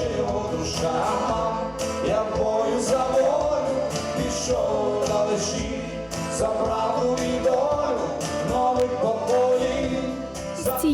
плаче його душа, я бою за волю пішов на лежі, за правду і долю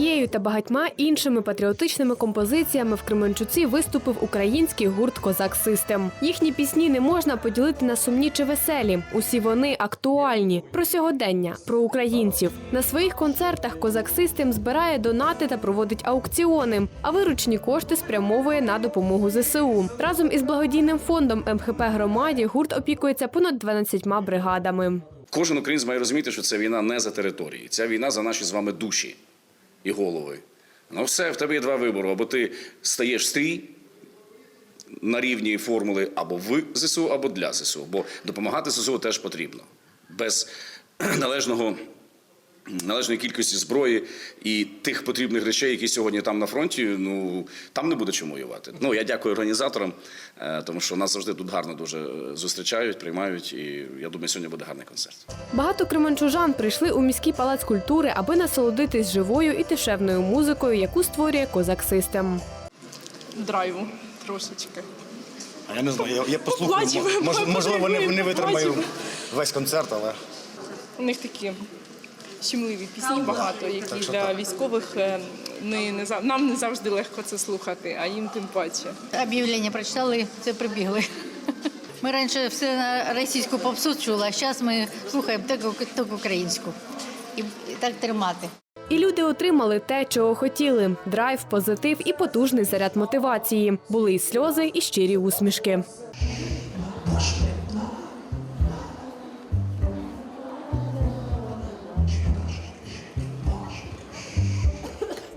цією та багатьма іншими патріотичними композиціями в Кременчуці виступив український гурт Козак Систем. Їхні пісні не можна поділити на сумні чи веселі. Усі вони актуальні про сьогодення, про українців. На своїх концертах Козак Систем збирає донати та проводить аукціони, а виручені кошти спрямовує на допомогу ЗСУ. Разом із благодійним фондом МХП громаді гурт опікується понад 12 бригадами. Кожен українець має розуміти, що це війна не за території, ця війна за наші з вами душі і голови. Ну все, в тебе є два вибори. Або ти стаєш стрій на рівні формули або в ЗСУ, або для ЗСУ. Бо допомагати ЗСУ теж потрібно. Без належного. Належної кількості зброї і тих потрібних речей, які сьогодні там на фронті, ну там не буде чому воювати. Ну я дякую організаторам, е, тому що нас завжди тут гарно дуже е, зустрічають, приймають. І я думаю, сьогодні буде гарний концерт. Багато кременчужан прийшли у міський палац культури, аби насолодитись живою і дешевною музикою, яку створює Козак Систем. драйву трошечки. А я не знаю, я, я послухаю. Мож, можливо, не, не витримаю весь концерт, але У них такі щемливі пісні багато, які для військових е, не, не нам не завжди легко це слухати, а їм тим паче. Об'явлення прочитали, це прибігли. Ми раніше все на російську попсу чули, а зараз ми слухаємо тільки, українську. І, і так тримати. І люди отримали те, чого хотіли: драйв, позитив і потужний заряд мотивації. Були і сльози, і щирі усмішки.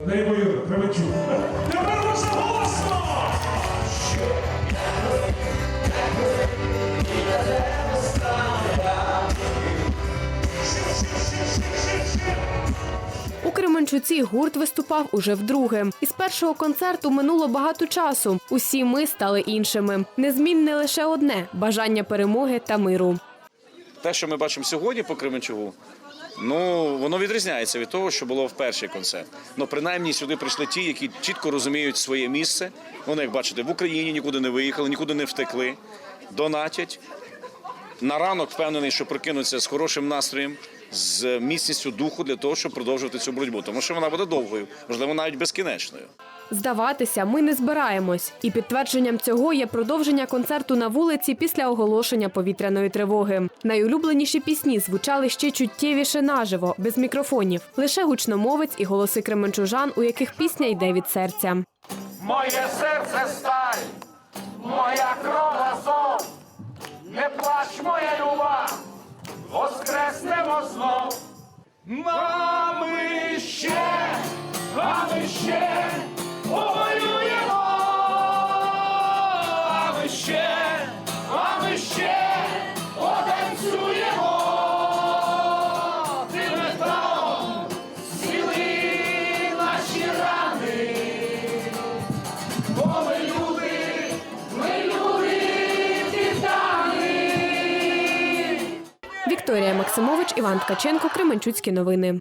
Неймовірно, Кременчук. Тепер дуже голосно! У Кременчуці гурт виступав уже вдруге. Із першого концерту минуло багато часу. Усі ми стали іншими. Незмінне лише одне бажання перемоги та миру. Те, що ми бачимо сьогодні по Кременчугу, ну воно відрізняється від того, що було в перший концерт. Ну, принаймні сюди прийшли ті, які чітко розуміють своє місце. Вони, як бачите, в Україні нікуди не виїхали, нікуди не втекли, донатять. На ранок впевнений, що прокинуться з хорошим настроєм, з міцністю духу для того, щоб продовжувати цю боротьбу. Тому що вона буде довгою, можливо, навіть безкінечною. Здаватися, ми не збираємось. І підтвердженням цього є продовження концерту на вулиці після оголошення повітряної тривоги. Найулюбленіші пісні звучали ще чуттєвіше наживо, без мікрофонів. Лише гучномовець і голоси кременчужан, у яких пісня йде від серця. Моє серце сталь, моя кров азов, не плач, моя люба, воскреснемо знов. А ми ще, а ми ще Вікторія Максимович, Іван Ткаченко, Кременчуцькі новини.